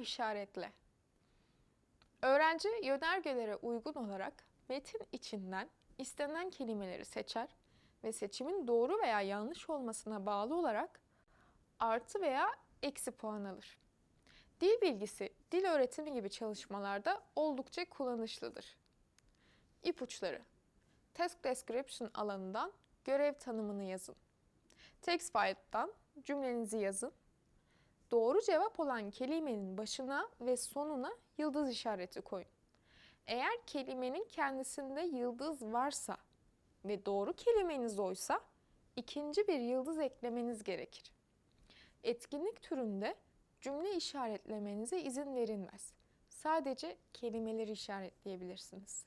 işaretle. Öğrenci yönergelere uygun olarak metin içinden istenen kelimeleri seçer ve seçimin doğru veya yanlış olmasına bağlı olarak artı veya eksi puan alır. Dil bilgisi, dil öğretimi gibi çalışmalarda oldukça kullanışlıdır. İpuçları Task Description alanından görev tanımını yazın. Text file'dan cümlenizi yazın. Doğru cevap olan kelimenin başına ve sonuna yıldız işareti koyun. Eğer kelimenin kendisinde yıldız varsa ve doğru kelimeniz oysa ikinci bir yıldız eklemeniz gerekir. Etkinlik türünde cümle işaretlemenize izin verilmez. Sadece kelimeleri işaretleyebilirsiniz.